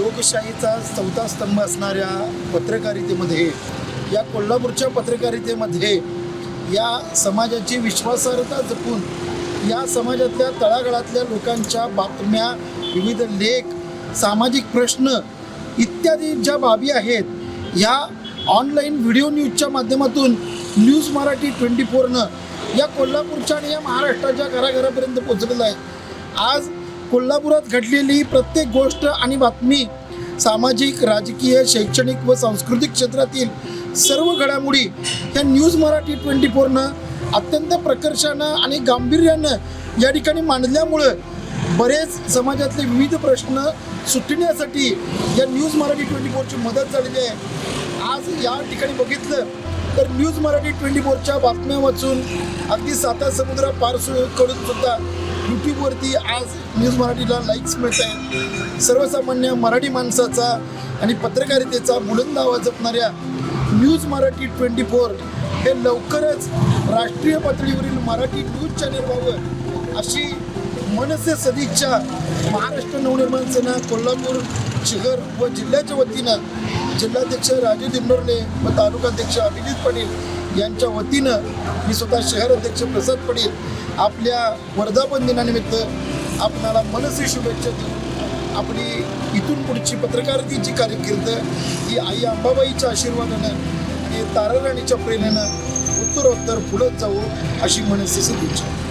लोकशाहीचा चौथा स्तंभ असणाऱ्या पत्रकारितेमध्ये या कोल्हापूरच्या पत्रकारितेमध्ये या समाजाची विश्वासार्हता जपून या समाजातल्या तळागाळातल्या लोकांच्या बातम्या विविध लेख सामाजिक प्रश्न इत्यादी ज्या बाबी आहेत ह्या ऑनलाईन व्हिडिओ न्यूजच्या माध्यमातून न्यूज मराठी ट्वेंटी फोरनं या कोल्हापूरच्या आणि या महाराष्ट्राच्या घराघरापर्यंत पोहोचलेलं आहे. आज कोल्हापुरात घडलेली प्रत्येक गोष्ट आणि बातमी सामाजिक राजकीय शैक्षणिक व सांस्कृतिक क्षेत्रातील सर्व घडामोडी ह्या न्यूज मराठी ट्वेंटी फोरनं अत्यंत प्रकर्षानं आणि गांभीर्यानं या ठिकाणी मांडल्यामुळं बरेच समाजातले विविध प्रश्न सुटण्यासाठी या न्यूज मराठी ट्वेंटी फोरची मदत झालेली आहे. आज या ठिकाणी बघितलं तर न्यूज मराठी ट्वेंटी फोरच्या बातम्या वाचून अगदी साता समुद्र पारकडून सुद्धा यूट्यूबवरती आज न्यूज मराठीला लाईक्स मिळत आहेत. सर्वसामान्य मराठी माणसाचा आणि पत्रकारितेचा बुलंद आवाज जपणाऱ्या न्यूज मराठी ट्वेंटी फोर हे लवकरच राष्ट्रीय पातळीवरील मराठी न्यूज चॅनल व्हावं अशी मनसे सदिच्छा महाराष्ट्र नवनिर्माण सेना कोल्हापूर शहर व जिल्ह्याच्या वतीनं जिल्हाध्यक्ष राजू दिंडोरने व तालुकाध्यक्ष अभिजित पडील यांच्या वतीनं मी स्वतः शहर अध्यक्ष प्रसाद पडील आपल्या वर्धापन दिनानिमित्त आपणाला मनसे शुभेच्छा देऊ आपली इथून पुढची पत्रकारितेची कारकीर्द ही आई अंबाबाईच्या आशीर्वादानं आणि ताराराणीच्या प्रेरणेनं उत्तरोत्तर पुढत जाऊ अशी मनसे सदिच्छा